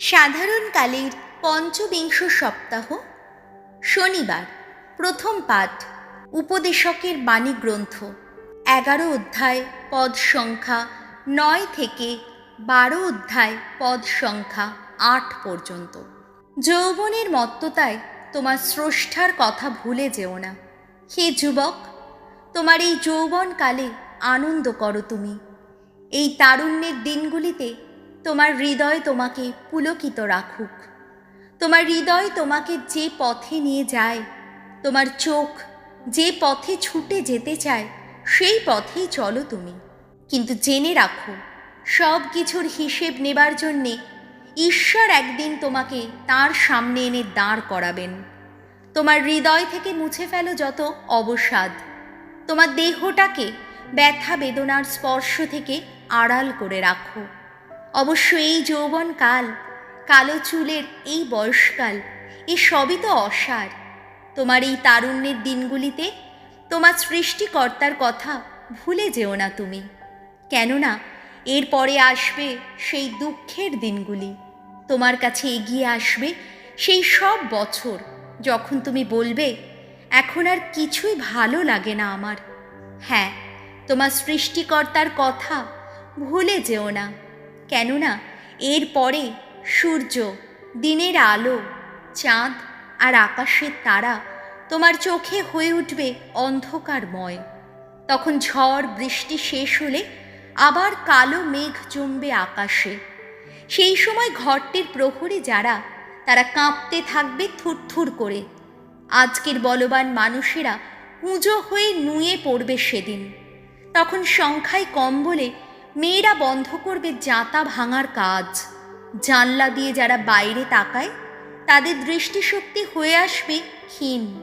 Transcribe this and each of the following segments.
সাধারণকালের পঞ্চবিংশ সপ্তাহ, শনিবার, প্রথম পাঠ, উপদেশকের বাণী গ্রন্থ এগারো অধ্যায়, পদ সংখ্যা নয় থেকে বারো অধ্যায়, পদ সংখ্যা আট পর্যন্ত। যৌবনের মত্ততায় তোমার স্রষ্টার কথা ভুলে যেও না। হে যুবক, তোমার এই যৌবনকালে আনন্দ করো তুমি। এই তারুণ্যের দিনগুলিতে তোমার হৃদয় তোমাকে পুলকিত রাখুক। তোমার হৃদয় তোমাকে যে পথে নিয়ে যায়, তোমার চোখ যে পথে ছুটে যেতে চায়, সেই পথেই চলো তুমি। কিন্তু জেনে রাখো, সব কিছুর হিসেব নেবার জন্যে ঈশ্বর একদিন তোমাকে তার সামনে এনে দাঁড় করাবেন। তোমার হৃদয় থেকে মুছে ফেলো যত অবসাদ। তোমার দেহটাকে ব্যথা বেদনার স্পর্শ থেকে আড়াল করে রাখো। অবশ্য এই যৌবনকাল কালো চুলের এই বয়সকাল, এ সবই তো অসার। তোমার এই তারুণ্যের দিনগুলিতে তোমার সৃষ্টিকর্তার কথা ভুলে যেও না তুমি। কেননা এরপরে আসবে সেই দুঃখের দিনগুলি। তোমার কাছে এগিয়ে আসবে সেই সব বছর যখন তুমি বলবে, এখন আর কিছুই ভালো লাগে না আমার। হ্যাঁ তোমার সৃষ্টিকর্তার কথা ভুলে যেও না। কেননা এরপরে সূর্য, দিনের আলো, চাঁদ আর আকাশের তারা তোমার চোখে হয়ে উঠবে অন্ধকারময়। তখন ঝড়, বৃষ্টি শেষ হলে আবার কালো মেঘ জমবে আকাশে। সেই সময় ঘরটির প্রহরী যারা, তারা কাঁপতে থাকবে থুরথুর করে। আজকের বলবান মানুষেরা পুজো হয়ে নুয়ে পড়বে সেদিন। তখন সংখ্যায় কম বলে মেয়েরা বন্ধ করবে জাঁতা ভাঙার কাজ। জানলা দিয়ে যারা বাইরে তাকায়, তাদের দৃষ্টিশক্তি হয়ে আসবে ক্ষীণ।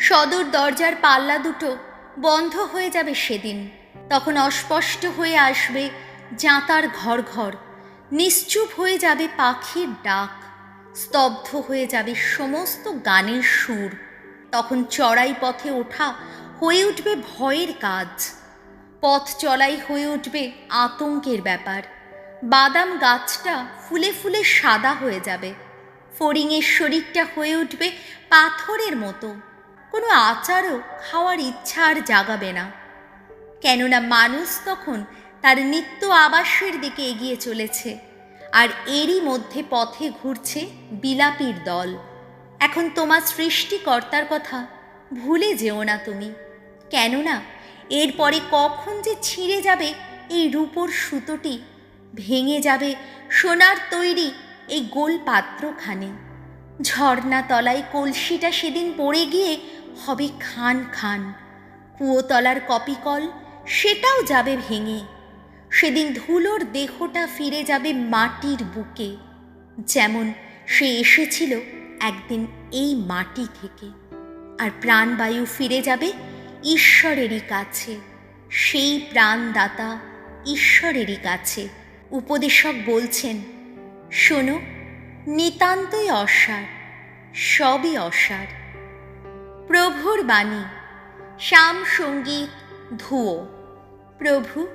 সদর দরজার পাল্লা দুটো বন্ধ হয়ে যাবে সেদিন। তখন অস্পষ্ট হয়ে আসবে জাঁতার ঘর ঘর নিশ্চুপ হয়ে যাবে পাখির ডাক। স্তব্ধ হয়ে যাবে সমস্ত গানের সুর। তখন চড়াই পথে ওঠা হয়ে উঠবে ভয়ের কাজ। পথ চলাই হয়ে উঠবে আতঙ্কের ব্যাপার। বাদাম গাছটা ফুলে ফুলে সাদা হয়ে যাবে। ফড়িংয়ের শরীরটা হয়ে উঠবে পাথরের মতো। কোনো আচারও খাওয়ার ইচ্ছা আর জাগাবে না। কেননা মানুষ তখন তার নিত্য আবাসের দিকে এগিয়ে চলেছে আর এরই মধ্যে পথে ঘুরছে বিলাপির দল। এখন তোমার সৃষ্টিকর্তার কথা ভুলে যেও না তুমি। কেননা এরপরে কখন যে ছিঁড়ে যাবে এই রূপোর সুতোটি, ভেঙে যাবে সোনার তৈরি এই গোল পাত্রখানে। ঝর্ণা তলায় কলসিটা সেদিন পড়ে গিয়ে হবে খান খান। কুয়োতলার কপিকল, সেটাও যাবে ভেঙে। সেদিন ধুলোর দেহটা ফিরে যাবে মাটির বুকে। যেমন সে এসেছিল একদিন এই মাটি থেকে। আর প্রাণবায়ু ফিরে যাবে ঈশ্বরেরই কাছে। সেই প্রাণদাতা ঈশ্বরেরই কাছে। উপদেশক বলছেন, শোনো, নিতান্তই অসার, সবই অসার। প্রভুর বাণী, শ্যাম সংগীত ধুয়ো। প্রভু,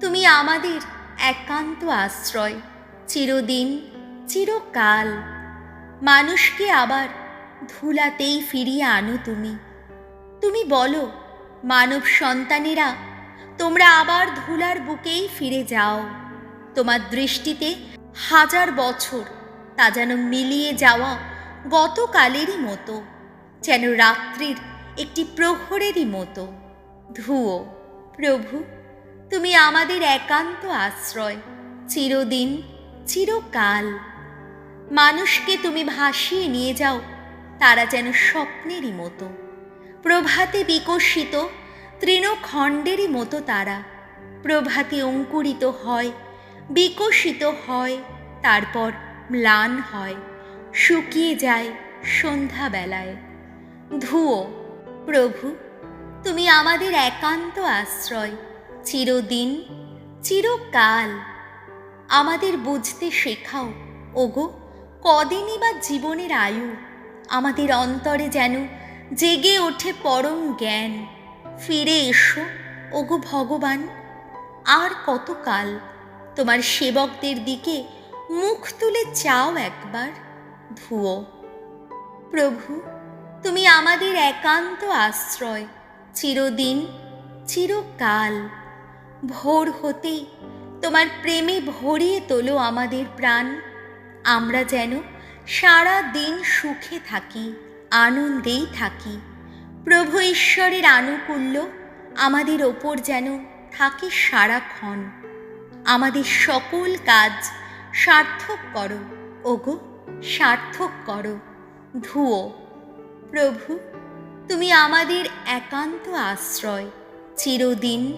তুমি আমাদের একান্ত আশ্রয়, চিরদিন, চিরকাল। মানুষকে আবার ধুলাতেই ফিরিয়ে আনো তুমি। তুমি বলো, মানব সন্তানেরা, তোমরা আবার ধুলার বুকেই ফিরে যাও। তোমার দৃষ্টিতে হাজার বছর তা যেন মিলিয়ে যাওয়া গতকালেরই মতো, যেন রাত্রির একটি প্রহরেরই মতো। ধুয়ো প্রভু, তুমি আমাদের একান্ত আশ্রয়, চিরদিন, চিরকাল। মানুষকে তুমি ভাসিয়ে নিয়ে যাও, তারা যেন স্বপ্নেরই মতো। প্রভাতে বিকশিত তৃণখণ্ডেরই মতো তারা। প্রভাতে অঙ্কুরিত হয়, বিকশিত হয়, তারপর ম্লান হয়, শুকিয়ে যায় সন্ধ্যাবেলায়। ধুয়ো প্রভু, তুমি আমাদের একান্ত আশ্রয়, চিরদিন, চিরকাল। আমাদের বুঝতে শেখাও, ওগো, কদিনই বা জীবনের আয়ু, আমাদের অন্তরে যেন জেগে ওঠে পরম জ্ঞান। ফিরে এসো, ওগো ভগবান। আর কতকাল তোমার সেবকদের দিকে মুখ তুলে চাও একবার ধুয়ো প্রভু, তুমি আমাদের একান্ত আশ্রয়, চিরদিন, চিরকাল। ভোর হতেই তোমার প্রেমে ভরিয়ে তোলো আমাদের প্রাণ। আমরা যেন সারা দিন সুখে থাকি। আনন্দেই থাকি। প্রভু ঈশ্বরের আনুকূল্য আমাদের ওপর যেন থাকে সারাক্ষণ। আমাদের সকল কাজ সার্থক করো, ওগো, সার্থক করো। ধুয়ো প্রভু, তুমি আমাদের একান্ত আশ্রয়, চিরদিন,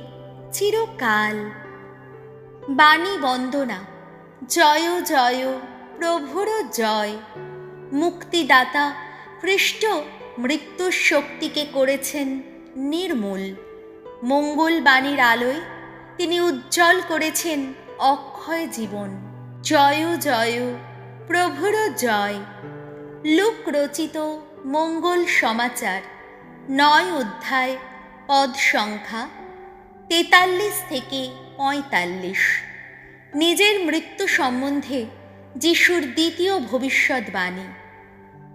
চিরকাল। বাণী বন্দনা, জয় জয়, প্রভুর জয়। মুক্তিদাতা খ্রিস্ট মৃত্যুর শক্তিকে করেছেন নির্মূল। মঙ্গল বাণীর আলোয় তিনি উজ্জ্বল করেছেন অক্ষয় জীবন। জয় জয়, প্রভুর জয়। লুক রচিত মঙ্গল সমাচার, নয় অধ্যায়, পদ সংখ্যা, তেতাল্লিশ থেকে পঁয়তাল্লিশ। নিজের মৃত্যু সম্বন্ধে যিশুর দ্বিতীয় ভবিষ্যৎবাণী।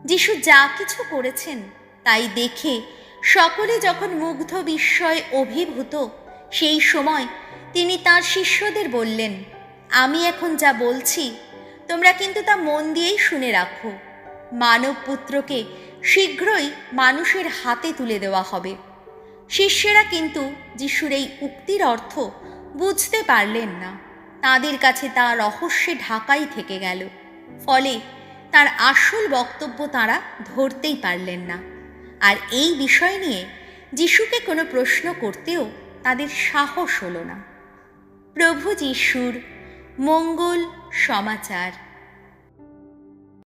যিশু যা কিছু করেছেন তাই দেখে সকলে যখন মুগ্ধ বিস্ময়ে অভিভূত, সেই সময় তিনি তার শিষ্যদের বললেন, আমি এখন যা বলছি, তোমরা কিন্তু তা মন দিয়েই শুনে রাখো। মানব পুত্রকে শীঘ্রই মানুষের হাতে তুলে দেওয়া হবে। শিষ্যেরা কিন্তু যিশুর এই উক্তির অর্থ বুঝতে পারলেন না। তাদের কাছে তা রহস্যে ঢাকাই থেকে গেল। ফলে তার আসল বক্তব্য তারা ধরতেই পারলেন না। আর এই বিষয় নিয়ে যিশুকে কোনো প্রশ্ন করতেও তাদের সাহস হলো না। প্রভু যিশুর মঙ্গল সমাচার।